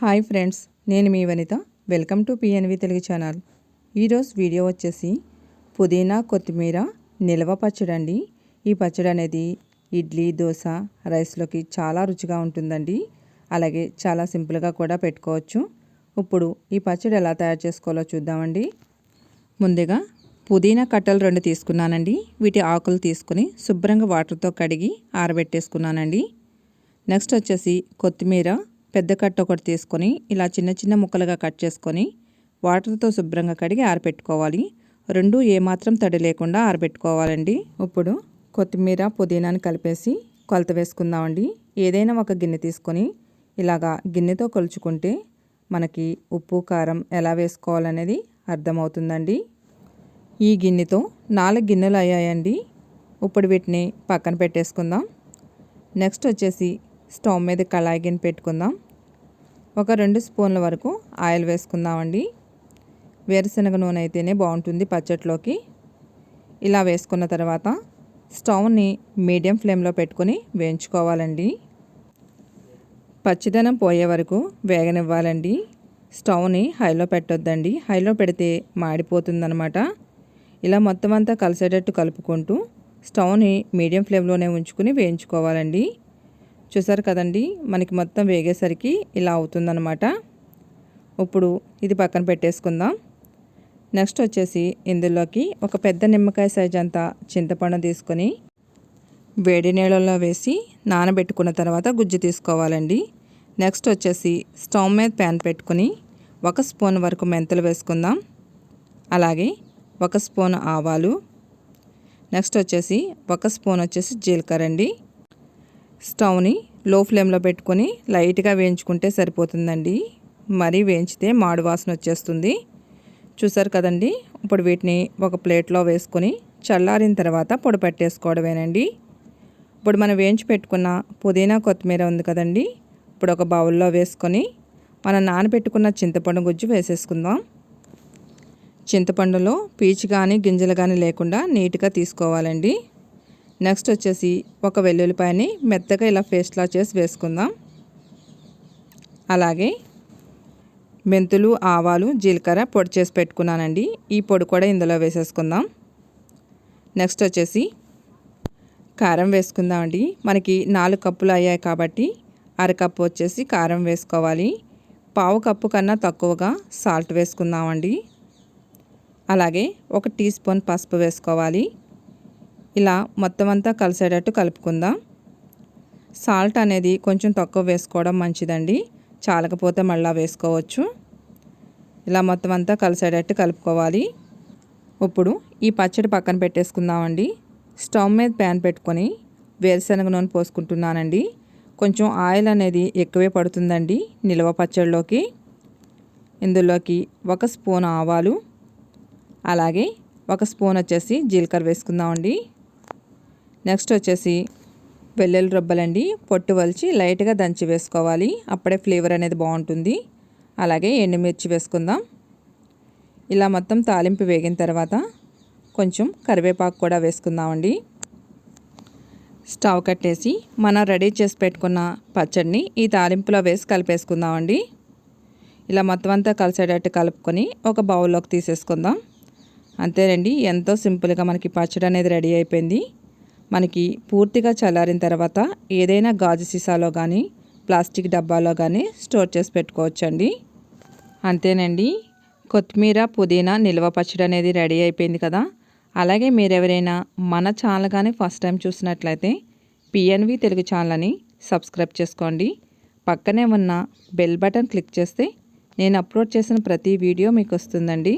Hi friends నేను మీ Vanitha. Welcome to PNV Telugu channel. ఈరోజు video వచ్చేసి పుదీనా కొత్తిమీర నిల్వ పచ్చడి అండి. ఈ పచ్చడి అనేది ఇడ్లీ దోశ రైస్లోకి చాలా రుచిగా ఉంటుందండి. అలాగే చాలా సింపుల్గా కూడా పెట్టుకోవచ్చు. ఇప్పుడు ఈ పచ్చడి ఎలా తయారు చేసుకోవాలో చూద్దామండి. ముందుగా పుదీనా కట్టలు రెండు తీసుకున్నానండి. వీటి ఆకులు తీసుకుని శుభ్రంగా వాటర్తో కడిగి ఆరబెట్టేసుకున్నానండి. నెక్స్ట్ వచ్చేసి కొత్తిమీర పెద్ద కట్ట ఒకటి తీసుకొని ఇలా చిన్న చిన్న ముక్కలుగా కట్ చేసుకొని వాటర్తో శుభ్రంగా కడిగి ఆరబెట్టుకోవాలి. రెండు ఏమాత్రం తడి లేకుండా ఆరబెట్టుకోవాలండి. ఇప్పుడు కొత్తిమీర పుదీనాని కలిపేసి కొలత వేసుకుందామండి. ఏదైనా ఒక గిన్నె తీసుకొని ఇలాగా గిన్నెతో కొలుచుకుంటే మనకి ఉప్పు కారం ఎలా వేసుకోవాలనేది అర్థమవుతుందండి. ఈ గిన్నెతో నాలుగు గిన్నెలు అయ్యాయండి. ఇప్పుడు వీటిని పక్కన పెట్టేసుకుందాం. నెక్స్ట్ వచ్చేసి స్టవ్ మీద కళాయి గిన్నె పెట్టుకుందాం. ఒక రెండు స్పూన్ల వరకు ఆయిల్ వేసుకుందామండి. వేరుశనగ నూనె అయితేనే బాగుంటుంది పచ్చట్లోకి. ఇలా వేసుకున్న తర్వాత స్టవ్ని మీడియం ఫ్లేమ్లో పెట్టుకొని వేయించుకోవాలండి. పచ్చిదనం పోయే వరకు వేగనివ్వాలండి. స్టవ్ని హైలో పెట్టొద్దండి. హైలో పెడితే మాడిపోతుందనమాట. ఇలా మొత్తం అంతా కలిసేటట్టు కలుపుకుంటూ స్టవ్ని మీడియం ఫ్లేమ్లోనే ఉంచుకుని వేయించుకోవాలండి. చూసారు కదండి? మనకి మొత్తం వేగేసరికి ఇలా అవుతుందనమాట ఇప్పుడు ఇది పక్కన పెట్టేసుకుందాం. నెక్స్ట్ వచ్చేసి ఇందులోకి ఒక పెద్ద నిమ్మకాయ సైజ్ అంతా చింతపండు తీసుకొని వేడి నీళ్ళలో వేసి నానబెట్టుకున్న తర్వాత గుజ్జు తీసుకోవాలండి. నెక్స్ట్ వచ్చేసి స్టవ్ మీద ప్యాన్ పెట్టుకుని ఒక స్పూన్ వరకు మెంతులు వేసుకుందాం. అలాగే ఒక స్పూన్ ఆవాలు. నెక్స్ట్ వచ్చేసి ఒక స్పూన్ వచ్చేసి జీలకర్ర అండి. స్టవ్ని లో ఫ్లేమ్లో పెట్టుకొని లైట్గా వేయించుకుంటే సరిపోతుందండి. మరీ వేయించితే మాడు వాసన వచ్చేస్తుంది. చూసారు కదండి? ఇప్పుడు వీటిని ఒక ప్లేట్లో వేసుకొని చల్లారిన తర్వాత పొడి పెట్టేసుకోవడమేనండి. ఇప్పుడు మనం వేయించి పెట్టుకున్న పుదీనా కొత్తిమీర ఉంది కదండి? ఇప్పుడు ఒక బౌల్లో వేసుకొని మనం నానబెట్టుకున్న చింతపండు గుజ్జు వేసేసుకుందాం. చింతపండులో పీచు కానీ గింజలు కానీ లేకుండా నీట్గా తీసుకోవాలండి. నెక్స్ట్ వచ్చేసి ఒక వెల్లుల్లిపాయని మెత్తగా ఇలా పేస్ట్లా చేసి వేసుకుందాం. అలాగే మెంతులు ఆవాలు జీలకర్ర పొడి చేసి పెట్టుకున్నానండి. ఈ పొడి కూడా ఇందులో వేసేసుకుందాం. నెక్స్ట్ వచ్చేసి కారం వేసుకుందామండి. మనకి నాలుగు కప్పులు అయ్యాయి కాబట్టి అరకప్పు వచ్చేసి కారం వేసుకోవాలి. పావు కప్పు కన్నా తక్కువగా సాల్ట్ వేసుకుందామండి. అలాగే ఒక టీ స్పూన్ పసుపు వేసుకోవాలి. ఇలా మొత్తం అంతా కలిసేటట్టు కలుపుకుందాం. సాల్ట్ అనేది కొంచెం తక్కువ వేసుకోవడం మంచిదండి. చాలకపోతే మళ్ళీ వేసుకోవచ్చు. ఇలా మొత్తం అంతా కలిసేటట్టు కలుపుకోవాలి. ఇప్పుడు ఈ పచ్చడి పక్కన పెట్టేసుకుందామండి. స్టవ్ మీద ప్యాన్ పెట్టుకొని వేరుశనగ నూనె పోసుకుంటున్నానండి. కొంచెం ఆయిల్ అనేది ఎక్కువే పడుతుందండి నిల్వ పచ్చడిలోకి. ఇందులోకి ఒక స్పూన్ ఆవాలు అలాగే ఒక స్పూన్ వచ్చేసి జీలకర్ర వేసుకుందామండి. నెక్స్ట్ వచ్చేసి వెల్లుల్లి రొబ్బలండి. పొట్టు వలిచి లైట్గా దంచి వేసుకోవాలి. అప్పుడే ఫ్లేవర్ అనేది బాగుంటుంది. అలాగే ఎండుమిర్చి వేసుకుందాం. ఇలా మొత్తం తాలింపు వేగిన తర్వాత కొంచెం కరివేపాకు కూడా వేసుకుందామండి. స్టవ్ కట్టేసి మనం రెడీ చేసి పెట్టుకున్న పచ్చడిని ఈ తాలింపులో వేసి కలిపేసుకుందామండి. ఇలా మొత్తం అంతా కలిసేటట్టు కలుపుకొని ఒక బౌల్లోకి తీసేసుకుందాం. అంతేనండి ఎంతో సింపుల్గా మనకి పచ్చడి అనేది రెడీ అయిపోయింది. మనకి పూర్తిగా చల్లారిన తర్వాత ఏదైనా గాజు సీసాలో కానీ ప్లాస్టిక్ డబ్బాలో కానీ స్టోర్ చేసి పెట్టుకోవచ్చండి. అంతేనండి. కొత్తిమీర పుదీనా నిల్వ పచ్చడి అనేది రెడీ అయిపోయింది కదా. అలాగే మీరు ఎవరైనా మన ఛానల్ కానీ ఫస్ట్ టైం చూసినట్లయితే పిఎన్వి తెలుగు ఛానల్ని సబ్స్క్రైబ్ చేసుకోండి. పక్కనే ఉన్న బెల్ బటన్ క్లిక్ చేస్తే నేను అప్లోడ్ చేసిన ప్రతి వీడియో మీకు వస్తుందండి.